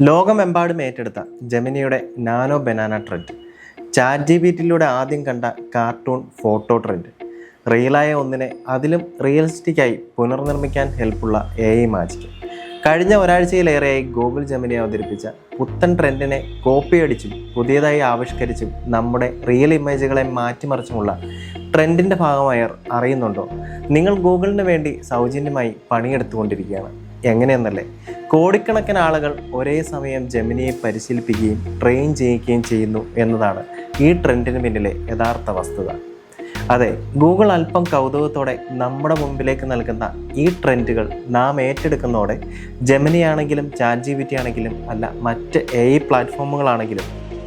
ലോകമെമ്പാടും ഏറ്റെടുത്ത ജെമിനിയുടെ nano banana trend. Chat G P ടിയിലൂടെ ആദ്യം കണ്ട കാർട്ടൂൺ ഫോട്ടോ ട്രെൻഡ്. റിയലായ ഒന്നിനെ അതിലും റിയലിസ്റ്റിക്കായി പുനർനിർമ്മിക്കാൻ ഹെൽപ്പുള്ള എ ഐ മാജിക്. കഴിഞ്ഞ ഒരാഴ്ചയിലേറെയായി ഗൂഗിൾ ജെമിനി അവതരിപ്പിച്ച പുത്തൻ ട്രെൻഡിനെ കോപ്പി കോപ്പിയടിച്ചും പുതിയതായി ആവിഷ്കരിച്ചും നമ്മുടെ റിയൽ ഇമേജുകളെ മാറ്റിമറിച്ചുമുള്ള ട്രെൻഡിന്റെ ഭാഗമായർ അറിയുന്നുണ്ടോ? നിങ്ങൾ ഗൂഗിളിന് വേണ്ടി സൗജന്യമായി പണിയെടുത്തുകൊണ്ടിരിക്കുകയാണ്. എങ്ങനെയെന്നല്ലേ? കോടിക്കണക്കിന് ആളുകൾ ഒരേ സമയം ജമിനിയെ പരിശീലിപ്പിക്കുകയും ട്രെയിൻ ചെയ്യിക്കുകയും ചെയ്യുന്നു എന്നതാണ് ഈ ട്രെൻഡിന് പിന്നിലെ യഥാർത്ഥ വസ്തുത. അതെ ഗൂഗിൾ അല്പം കൗതുകത്തോടെ നമ്മുടെ മുമ്പിലേക്ക് നൽകുന്ന ഈ ട്രെൻഡുകൾ നാം ഏറ്റെടുക്കുന്നതോടെ ജെമിനി ആണെങ്കിലും ചാറ്റ് ജി ബി ടി ആണെങ്കിലും അല്ല മറ്റ് എ ഐ പ്ലാറ്റ്ഫോമുകളാണെങ്കിലും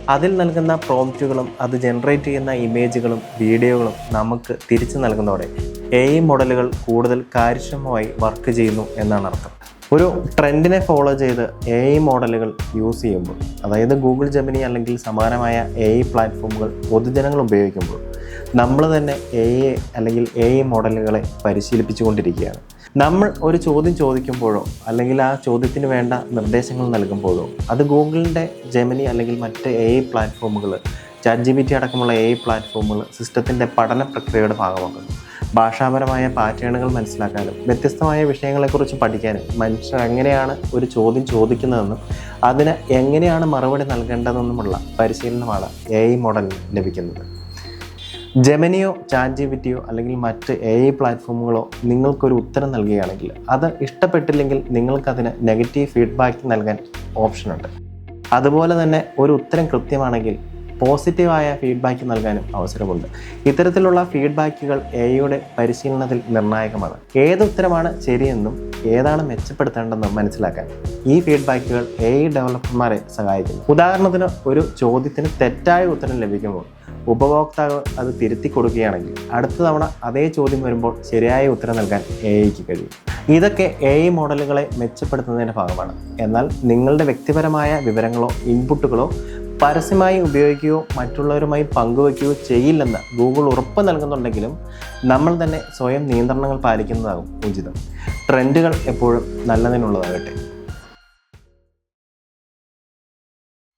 അതിൽ നൽകുന്ന പ്രോംപ്റ്റുകളും അത് ജനറേറ്റ് ചെയ്യുന്ന ഇമേജുകളും വീഡിയോകളും നമുക്ക് തിരിച്ചു നൽകുന്നതോടെ എ ഐ മോഡലുകൾ കൂടുതൽ കാര്യക്ഷമമായി വർക്ക് ചെയ്യുന്നു എന്നാണ് അർത്ഥം. ഒരു ട്രെൻഡിനെ ഫോളോ ചെയ്ത് എ ഐ മോഡലുകൾ യൂസ് ചെയ്യുമ്പോൾ അതായത് ഗൂഗിൾ ജമിനി അല്ലെങ്കിൽ സമാനമായ എ ഐ പ്ലാറ്റ്ഫോമുകൾ പൊതുജനങ്ങൾ ഉപയോഗിക്കുമ്പോൾ നമ്മൾ തന്നെ എ ഐ അല്ലെങ്കിൽ എ ഐ മോഡലുകളെ പരിശീലിപ്പിച്ചുകൊണ്ടിരിക്കുകയാണ് നമ്മൾ ഒരു ചോദ്യം ചോദിക്കുമ്പോഴോ അല്ലെങ്കിൽ ആ ചോദ്യത്തിന് വേണ്ട നിർദ്ദേശങ്ങൾ നൽകുമ്പോഴോ അത് ഗൂഗിളിന്റെ ജെമിനി അല്ലെങ്കിൽ മറ്റ് എ ഐ പ്ലാറ്റ്ഫോമുകൾ ചാറ്റ് ജി ബി ടി അടക്കമുള്ള എ ഐ പ്ലാറ്റ്ഫോമുകൾ സിസ്റ്റത്തിന്റെ പഠന പ്രക്രിയയുടെ ഭാഗമാക്കുന്നു. ഭാഷാപരമായ പാറ്റേണുകൾ മനസ്സിലാക്കാനും വ്യത്യസ്തമായ വിഷയങ്ങളെക്കുറിച്ച് പഠിക്കാനും മനുഷ്യർ എങ്ങനെയാണ് ഒരു ചോദ്യം ചോദിക്കുന്നതെന്നും അതിന് എങ്ങനെയാണ് മറുപടി നൽകേണ്ടതെന്നുമുള്ള പരിശീലനമാണ് എ ഐ മോഡലിന് ലഭിക്കുന്നത്. ജെമിനിയോ ചാറ്റ് ജി വിറ്റിയോ അല്ലെങ്കിൽ മറ്റ് എ ഐ പ്ലാറ്റ്ഫോമുകളോ നിങ്ങൾക്കൊരു ഉത്തരം നൽകുകയാണെങ്കിൽ അത് ഇഷ്ടപ്പെട്ടില്ലെങ്കിൽ നിങ്ങൾക്കതിന് നെഗറ്റീവ് ഫീഡ്ബാക്ക് നൽകാൻ ഓപ്ഷനുണ്ട് അതുപോലെ തന്നെ ഒരു ഉത്തരം കൃത്യമാണെങ്കിൽ പോസിറ്റീവായ ഫീഡ്ബാക്ക് നൽകാനും അവസരമുണ്ട്. ഇത്തരത്തിലുള്ള ഫീഡ്ബാക്കുകൾ എ ഐയുടെ പരിശീലനത്തിൽ നിർണായകമാണ്. ഏത് ഉത്തരമാണ് ശരിയെന്നും ഏതാണ് മെച്ചപ്പെടുത്തേണ്ടതെന്നും മനസ്സിലാക്കാൻ ഈ ഫീഡ്ബാക്കുകൾ എ ഐ ഡെവലപ്പർമാരെ സഹായിക്കുന്നു. ഉദാഹരണത്തിന് ഒരു ചോദ്യത്തിന് തെറ്റായ ഉത്തരം ലഭിക്കുമ്പോൾ ഉപഭോക്താവ് അത് തിരുത്തി കൊടുക്കുകയാണെങ്കിൽ അടുത്ത തവണ അതേ ചോദ്യം വരുമ്പോൾ ശരിയായ ഉത്തരം നൽകാൻ എ ഐക്ക് കഴിയും. ഇതൊക്കെ എ ഐ മോഡലുകളെ മെച്ചപ്പെടുത്തുന്നതിന്റെ ഭാഗമാണ്. എന്നാൽ നിങ്ങളുടെ വ്യക്തിപരമായ വിവരങ്ങളോ ഇൻപുട്ടുകളോ പരസ്യമായി ഉപയോഗിക്കുകയോ മറ്റുള്ളവരുമായി പങ്കുവയ്ക്കുകയോ ചെയ്യില്ലെന്ന് ഗൂഗിൾ ഉറപ്പ് നൽകുന്നുണ്ടെങ്കിലും നമ്മൾ തന്നെ സ്വയം നിയന്ത്രണങ്ങൾ പാലിക്കുന്നതാകും ഉചിതം. ട്രെൻഡുകൾ എപ്പോഴും നല്ലതിനുള്ളതാകട്ടെ.